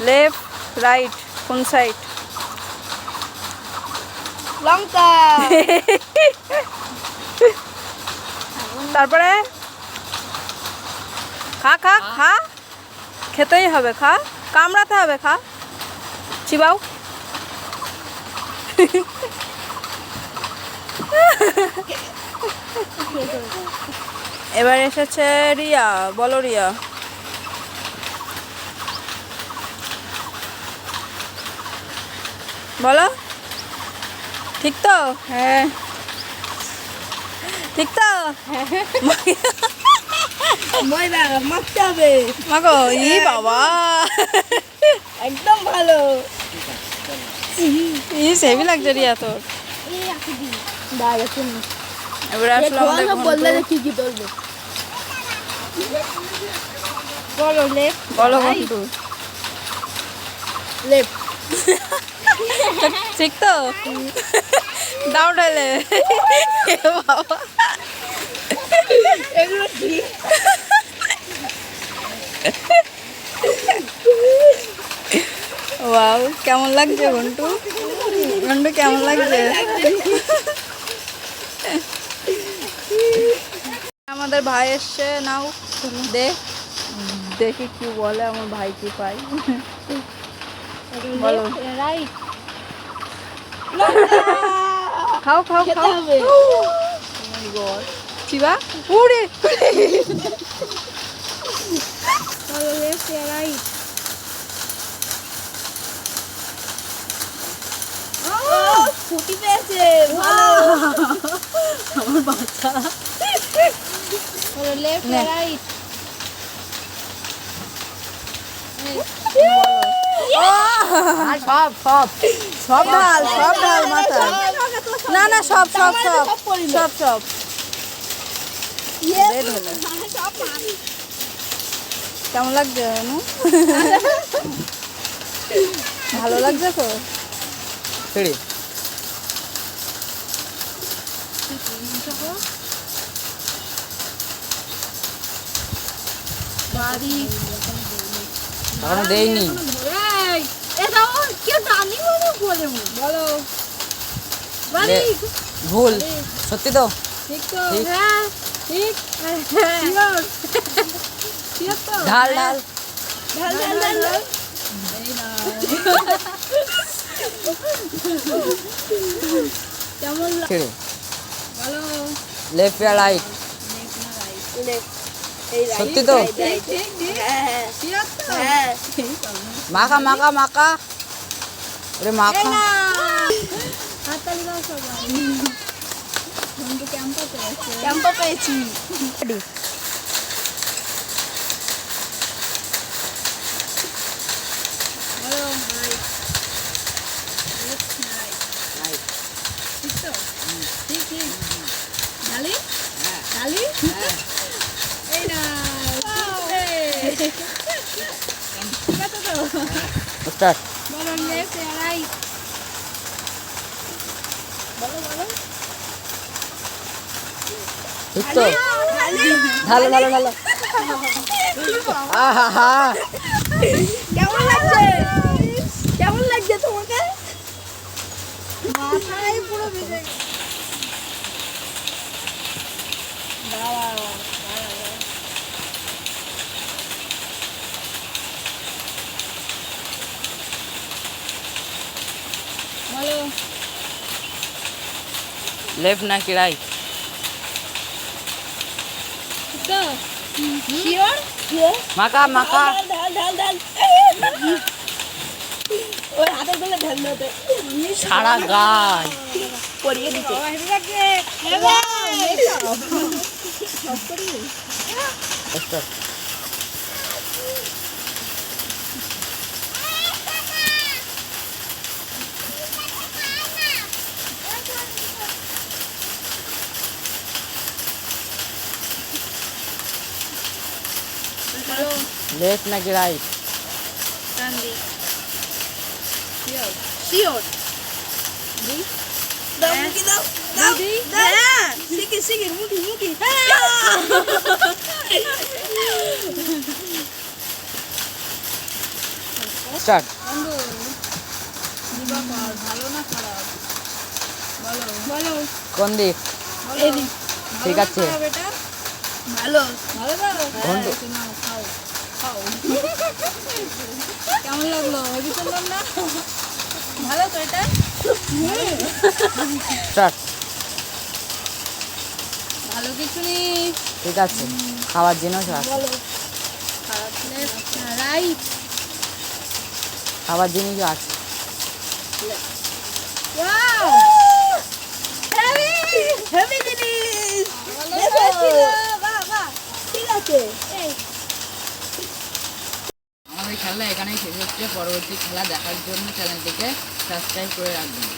Left right কোন side? লঙ্কা তারপরে? খা খা। খা। খেতেই হবে খা। কামড়াতে হবে খা। চিবাও। এবার এসেছে রিয়া বলো রিয়া। বলো। ঠিক তো? হ্যাঁ। ঠিক তো? ময়দা মাখতে হবে। মাগো ই বাবা। একদম ভালো। ই সেভি লাগছে রিয়া তোর। এবার আসলে আমাদের বললে কি কি বলব বলো লেফট বলো লেফট ঠিক তো? দাও ঢেলে বাবা। ওয়াও, কেমন লাগছে ঘন্টু? ঘন্টু, কেমন লাগছে? আমাদের ভাই এসছে, নাও দেখি কি বলে, আমার ভাই কি পাই। রাইট খাও খাও খাও। চিবা উড়ে পেয়েছে আমার বাচ্চা। লেফট রাইট সব সব সব ঢাল সব ঢাল মাথায় না না সব সব সব সব সব কেমন লাগছে ভালো লাগছে তো? ছেড়ে। বলো ভুল। সত্যি তো? ঠিক তো? হ্যাঁ ঠিক। শিওর। শিওর তো? ঢাল ঢাল। ঢাল ঢাল ঢাল ঢাল। কেমন বলো। লেফট রাইট সত্যি তো? ঠিক শিওর তো মাখা মাখা মাখা। ওরে মাখা। ক্যাম্পা পেয়েছে ক্যাম্পা পেয়েছি বলো রাইট লেফট রাইট ঠিক তো ঠিক ঠিক ঢালি ঢালি এই না ঠিক আছে তো স্টার্ট। বলো লেফট রাইট বলো বলো ঠিক তো ঢালো ঢালো ঢালো আহা কেমন লাগছে? কেমন লাগছে তোমাকে? মাথায় বলো লেফট নাকি রাইট তো শিওর? মাখা মাখা। ঢাল ঢাল ঢাল ওই হাতেরগুলো ঢাল দিতে সারা গাছ পরিয়ে দিতে। স্টার্ট লেফট নাকি রাইট শিওর দাও মুখি দাও দাও হ্যাঁ শিখি শিখি মুখি মুখি স্টার্ট বন্ধু দিবাকর ভালো না খারাপ বলো বলো কোন দিক ঠিক আছে। ভালো ভালো নাও, খাও। কেমন লাগল? না? ভালো তো এটা? ভালো কিছু নেই। ঠিক আছে খাওয়ার খারাপ রাইট। খাবার জিনিস। আছে ঠিক আছে। তাহলে এখানেই শেষ হচ্ছে। পরবর্তী খেলা দেখার জন্য চ্যানেলটিকে সাবস্ক্রাইব করে রাখবেন।